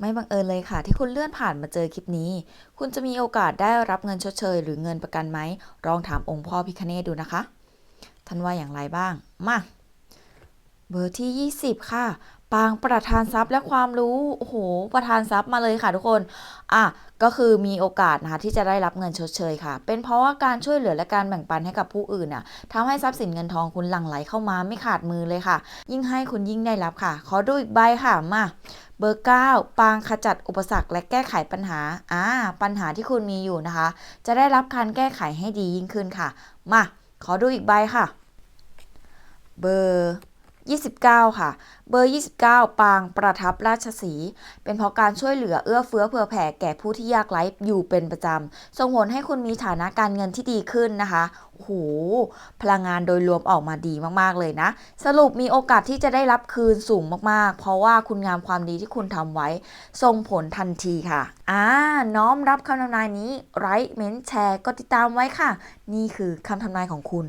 ไม่บังเอิญเลยค่ะ ที่คุณเลื่อนผ่านมาเจอคลิปนี้ คุณจะมีโอกาสได้รับเงินชดเชย หรือเงินประกันไหมลองถามองค์พ่อพิคเนตดูนะคะ ท่านว่าอย่างไรบ้าง มาเบอร์ที่ 20 ค่ะ ปางประธานทรัพย์และความรู้ โอ้โห ประธานทรัพย์มาเลยค่ะทุกคน อะ ก็คือมีโอกาสนะคะที่จะได้รับเงินชดเชยค่ะ เป็นเพราะว่าการช่วยเหลือและการแบ่งปันให้กับผู้อื่นน่ะทำให้ทรัพย์สินเงินทองคุณหลั่งไหลเข้ามาไม่ขาดมือเลยค่ะ ยิ่งให้คุณยิ่งได้รับค่ะ ขอดูอีกใบค่ะ มา เบอร์ 9 ปางขจัดอุปสรรคและแก้ไขปัญหาอ่าปัญหาที่คุณมีอยู่นะคะ จะได้รับการแก้ไขให้ดียิ่งขึ้นค่ะ มา ขอดูอีกใบค่ะ เบอร์ 29 ค่ะ เบอร์ 29 ปางประทับราชสี เป็นเพราะการช่วยเหลือเอื้อเฟื้อเผื่อแผ่แก่ผู้ที่ยากไร้อยู่เป็นประจำ ส่งผลให้คุณมีฐานะการเงินที่ดีขึ้นนะคะโอ้โหพลังงานโดยรวมออกมาดีมากๆเลยนะ สรุปมีโอกาสที่จะได้รับคืนสูงมากๆ เพราะว่าคุณงามความดีที่คุณทำไว้ส่งผลทันทีค่ะอ่าน้อมรับคำทำนายนี้ไลค์เม้นแชร์ก็ติดตามไว้ค่ะ นี่คือคำทำนายของคุณ